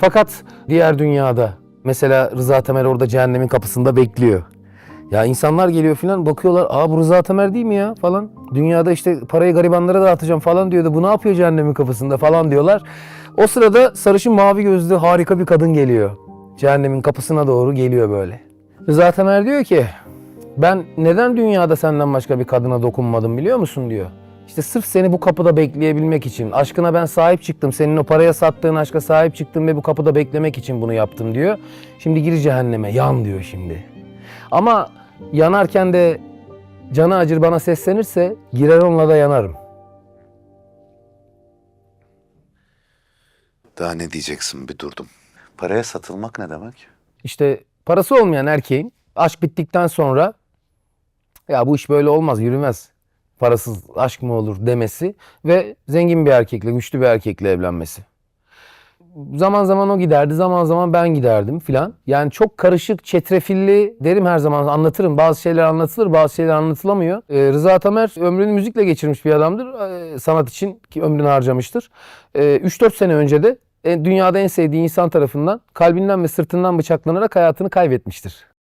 Fakat diğer dünyada mesela Rıza Temer orada cehennemin kapısında bekliyor. Ya insanlar geliyor filan bakıyorlar aa bu Rıza Temer değil mi ya falan. Dünyada işte parayı garibanlara dağıtacağım falan diyordu. Bu ne yapıyor cehennemin kapısında falan diyorlar. O sırada sarışın mavi gözlü harika bir kadın geliyor. Cehennemin kapısına doğru geliyor böyle. Rıza Temer diyor ki ben neden dünyada senden başka bir kadına dokunmadım biliyor musun diyor. İşte sırf seni bu kapıda bekleyebilmek için. Aşkına ben sahip çıktım. Senin o paraya sattığın aşka sahip çıktım ve bu kapıda beklemek için bunu yaptım diyor. Şimdi gir cehenneme yan diyor şimdi. Ama yanarken de canı acır bana seslenirse girer onunla da yanarım. Daha ne diyeceksin bir durdum. Paraya satılmak ne demek? İşte parası olmayan erkeğin aşk bittikten sonra ya bu iş böyle olmaz yürümez. Parasız aşk mı olur demesi ve zengin bir erkekle, güçlü bir erkekle evlenmesi. Zaman zaman o giderdi, zaman zaman ben giderdim filan. Yani çok karışık, çetrefilli derim her zaman anlatırım. Bazı şeyler anlatılır, bazı şeyler anlatılamıyor. Ee, Rıza Tamer ömrünü müzikle geçirmiş bir adamdır. Ee, sanat için ki ömrünü harcamıştır. Ee, 3-4 sene önce de e, dünyada en sevdiği insan tarafından kalbinden ve sırtından bıçaklanarak hayatını kaybetmiştir.